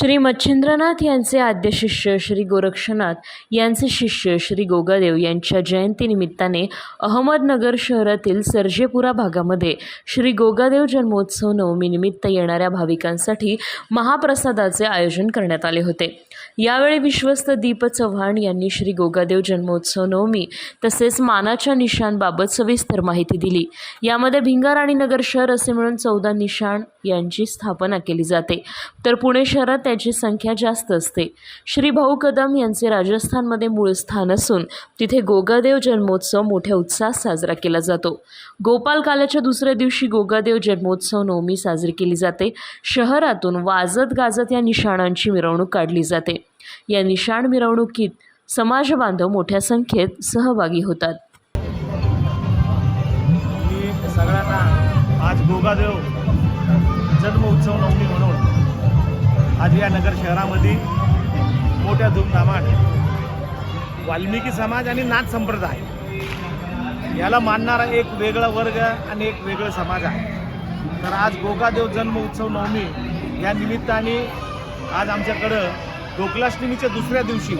श्री मच्छिंद्रनाथ यांचे आद्य शिष्य श्री गोरक्षनाथ यांचे शिष्य श्री गोगादेव यांच्या जयंतीनिमित्ताने अहमदनगर शहरातील सर्जेपुरा भागामध्ये श्री गोगादेव जन्मोत्सव नवमीनिमित्त येणाऱ्या भाविकांसाठी महाप्रसादाचे आयोजन करण्यात आले होते. यावेळी विश्वस्त दीप चव्हाण यांनी श्री गोगादेव जन्मोत्सव नवमी तसेच मानाच्या निशाणबाबत सविस्तर माहिती दिली. यामध्ये भिंगार आणि नगर शहर असे मिळून चौदा निशाण यांची स्थापना केली जाते. तर पुणे शहरात त्याची संख्या जास्त असते. श्री भाऊ कदम यांचे राजस्थानमध्ये मूळ स्थान असून तिथे गोगादेव जन्मोत्सव मोठ्या उत्साहात साजरा केला जातो. गोपाल कालाच्या दुसऱ्या दिवशी गोगादेव जन्मोत्सव नवमी साजरी केली जाते. शहरातून वाजत गाजत या निशाणांची मिरवणूक काढली जाते. या निशाण मिरवणुकीत समाज बांधव मोठ्या संख्येत सहभागी होतात. सगळ्यांना आज गोगादेव जन्म उत्सव नवमी म्हणून आज या नगर शहरामध्ये मोठ्या धूमधामात वाल्मिकी समाज आणि नाथ संप्रदाय याला मानणारा एक वेगळा वर्ग आणि एक वेगळं समाज आहे. तर आज गोगादेव जन्म उत्सव नवमी या निमित्ताने आज आमच्याकडं गोकुलाष्टमीच्या दुसऱ्या दिवशी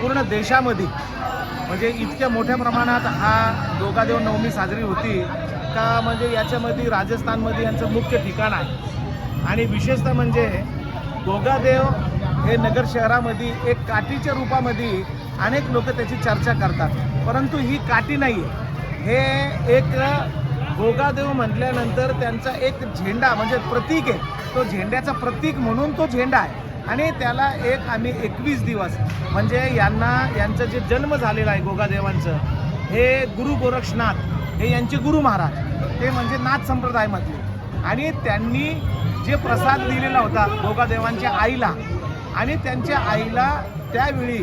पूर्ण देशामध्ये म्हणजे इतक्या मोठ्या प्रमाणात हा गोगादेव नवमी साजरी होती का म्हणजे याच्यामध्ये राजस्थानमध्ये यांचं मुख्य ठिकाण आहे. आणि विशेषतः म्हणजे गोगादेव हे नगर शहरामध्ये एक काठीच्या रूपामध्ये अनेक लोक त्याची चर्चा करतात. परंतु ही काठी नाही आहे हे एक गोगादेव म्हटल्यानंतर त्यांचा एक झेंडा म्हणजे प्रतीक आहे. तो झेंड्याचा प्रतीक म्हणून तो झेंडा आहे. आणि त्याला एक आम्ही एकवीस दिवस म्हणजे यांना यांचं जे जन्म झालेला आहे गोगादेवांचं हे गुरु गोरक्षनाथ हे यांचे गुरु महाराज ते म्हणजे नाथ संप्रदायामधले. आणि त्यांनी जे प्रसाद दिलेला होता गोगादेवांच्या आईला आणि त्यांच्या आईला त्यावेळी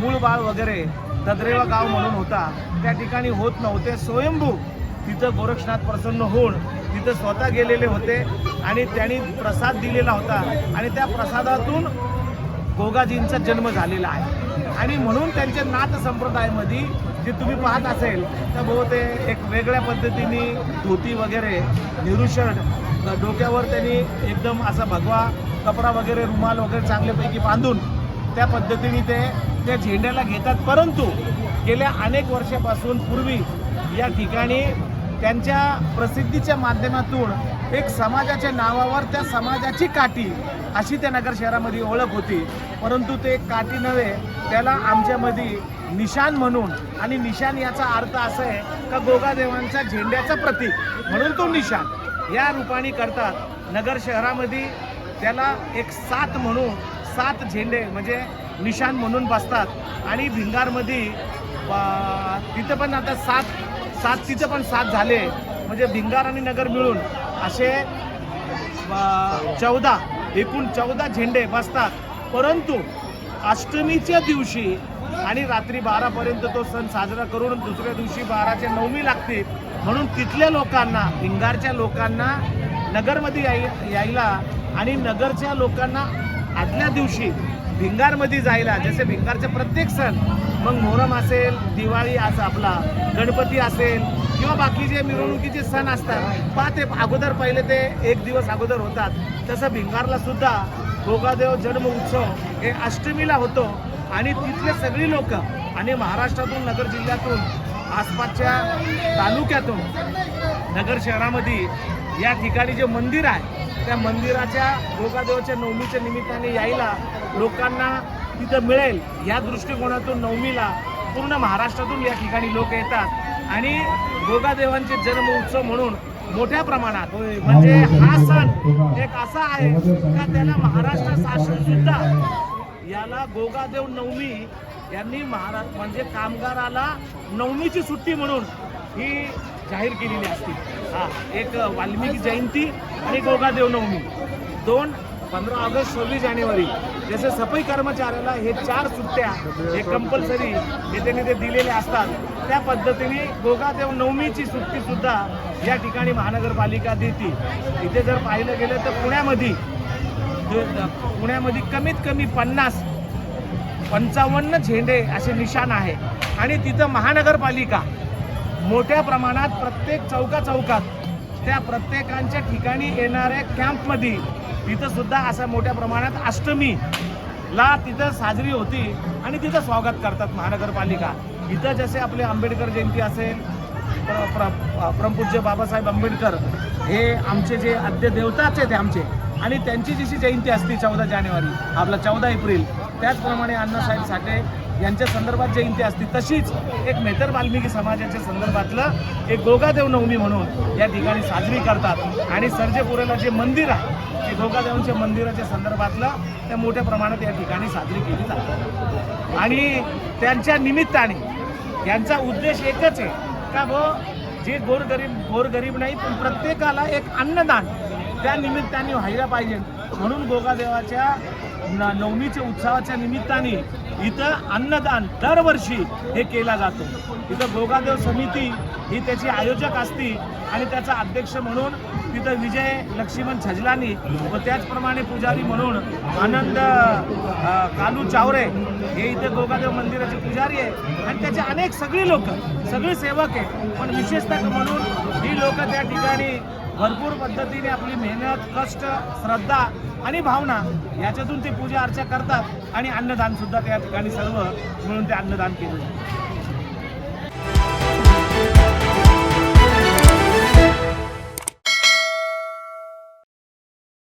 मूळ बाळ वगैरे ददरेवा गाव म्हणून होता. त्या ठिकाणी होत नव्हते. स्वयंभू तिथं गोरक्षनाथ प्रसन्न होऊन तिथं स्वतः गेलेले होते आणि त्यांनी प्रसाद दिलेला होता आणि त्या प्रसादातून गोगाजींचा जन्म झालेला आहे. आणि म्हणून त्यांच्या नाथ संप्रदायामध्ये जे तुम्ही पाहत असेल तर बहुते एक वेगळ्या पद्धतीने धोती वगैरे निरुशर्ट डोक्यावर त्यांनी एकदम असा भगवा कपडा वगैरे रुमाल वगैरे चांगल्यापैकी बांधून त्या पद्धतीने ते त्या झेंड्याला घेतात. परंतु गेल्या अनेक वर्षापासून पूर्वी या ठिकाणी त्यांच्या प्रसिद्धीच्या माध्यमातून एक समाजाच्या नावावर त्या समाजाची काठी अशी त्या नगर शहरामध्ये ओळख होती. परंतु ते काठी नव्हे त्याला आमच्यामध्ये निशान म्हणून आणि निशान याचा अर्थ असा आहे का गोगादेवांचा झेंड्याचं प्रतीक म्हणून तो निशान या रूपाने करतात. नगर शहरामध्ये त्याला एक सात म्हणून सात झेंडे म्हणजे निशान म्हणून बसतात. आणि भिंगारमध्ये तिथं पण आता सात सात तिथं पण सात झाले. म्हणजे भिंगार आणि नगर मिळून असे चौदा एकूण चौदा झेंडे बसतात. परंतु अष्टमीच्या दिवशी आणि रात्री बारापर्यंत तो सण साजरा करून दुसऱ्या दिवशी बाराच्या नवमी लागते. म्हणून तिथल्या लोकांना भिंगारच्या लोकांना नगरमध्ये याय यायला आणि नगरच्या लोकांना आदल्या दिवशी भिंगारमध्ये जायला जसे भिंगारचे प्रत्येक सण मग मोहरम असेल दिवाळी असं आपला गणपती असेल किंवा बाकीचे मिरवणुकीचे सण असतात पहा ते अगोदर पहिले ते एक दिवस अगोदर होतात. तसं भिंगारला सुद्धा गोगादेव जन्म उत्सव हे अष्टमीला होतो. आणि तिथले सगळी लोक आणि महाराष्ट्रातून नगर जिल्ह्यातून आसपासच्या तालुक्यातून नगर शहरामध्ये या ठिकाणी जे मंदिर आहे त्या मंदिराच्या गोगादेवाच्या नवमीच्या निमित्ताने यायला लोकांना तिथं मिळेल. या दृष्टिकोनातून नवमीला पूर्ण महाराष्ट्रातून या ठिकाणी लोक येतात. आणि गोगादेवांचे जन्म उत्सव म्हणून मोठ्या प्रमाणात म्हणजे हा सण एक असा आहे का त्याला महाराष्ट्र शासन सुद्धा याला गोगादेव नवमी यांनी महाराष्ट्र म्हणजे कामगाराला नवमीची सुट्टी म्हणून ही जाहीर केलेली असते. हा एक वाल्मिकी जयंती आणि गोगादेव नवमी दोन पंधरा ऑगस्ट सव्वीस जानेवारी. जसे सफाई कर्मचाऱ्याला हे चार सुट्ट्या हे कंपल्सरी हे त्यांनी ते दिलेले असतात त्या पद्धतीने गोगादेव नवमीची सुट्टी सुद्धा या ठिकाणी महानगरपालिका देते. इथे जर पाहिलं गेलं तर पुण्यामध्ये पुण्यामध्ये कमीत कमी पन्नास पंचावन्न झेंडे असे निशाण आहे. आणि तिथं महानगरपालिका मोठ्या प्रमाणात प्रत्येक चौका चौकात त्या प्रत्येकांच्या ठिकाणी येणाऱ्या कॅम्पमध्ये तिथंसुद्धा असं मोठ्या प्रमाणात अष्टमी ला तिथं साजरी होती आणि तिथं स्वागत करतात महानगरपालिका. इथं जसे आपले आंबेडकर जयंती असेल प्र प्र परमपूज्य बाबासाहेब आंबेडकर हे आमचे जे आद्य देवताच आहेत आमचे. आणि त्यांची जशी जयंती असते चौदा जानेवारी आपला चौदा एप्रिल त्याचप्रमाणे अण्णासाहेब साठे यांच्या संदर्भात जयंती असते तशीच एक मेहतर वाल्मिकी समाजाच्या संदर्भातलं एक गोगादेव नवमी म्हणून या ठिकाणी साजरी करतात. आणि सर्जेपुरेला जे मंदिर आहे ते गोगादेवांच्या मंदिराच्या संदर्भातलं त्या मोठ्या प्रमाणात या ठिकाणी साजरी केली जातात आणि त्यांच्या निमित्ताने यांचा उद्देश एकच आहे का व जे गोरगरीब गोरगरीब नाही पण प्रत्येकाला एक अन्नदान त्या निमित्ताने व्हायला पाहिजे. म्हणून गोगादेवाच्या नवमीच्या उत्सवाच्या निमित्ताने इथं अन्नदान दरवर्षी हे केला जातो. इथं गोगादेव समिती ही त्याची आयोजक असती आणि त्याचा अध्यक्ष म्हणून तिथं विजय लक्ष्मण छजलानी व त्याचप्रमाणे पुजारी म्हणून आनंद कालू चावरे हे इथे गोगादेव मंदिराचे पुजारी आहे आणि त्याचे अनेक सगळी लोक सगळी सेवक आहे पण विशेषतः म्हणून ही लोक त्या ठिकाणी भरपूर पद्धतीने आपली मेहनत कष्ट श्रद्धा आणि भावना याच्यातून ते पूजा अर्चा करतात आणि अन्नदान सुद्धा त्या ठिकाणी सर्व मिळून ते अन्नदान केलं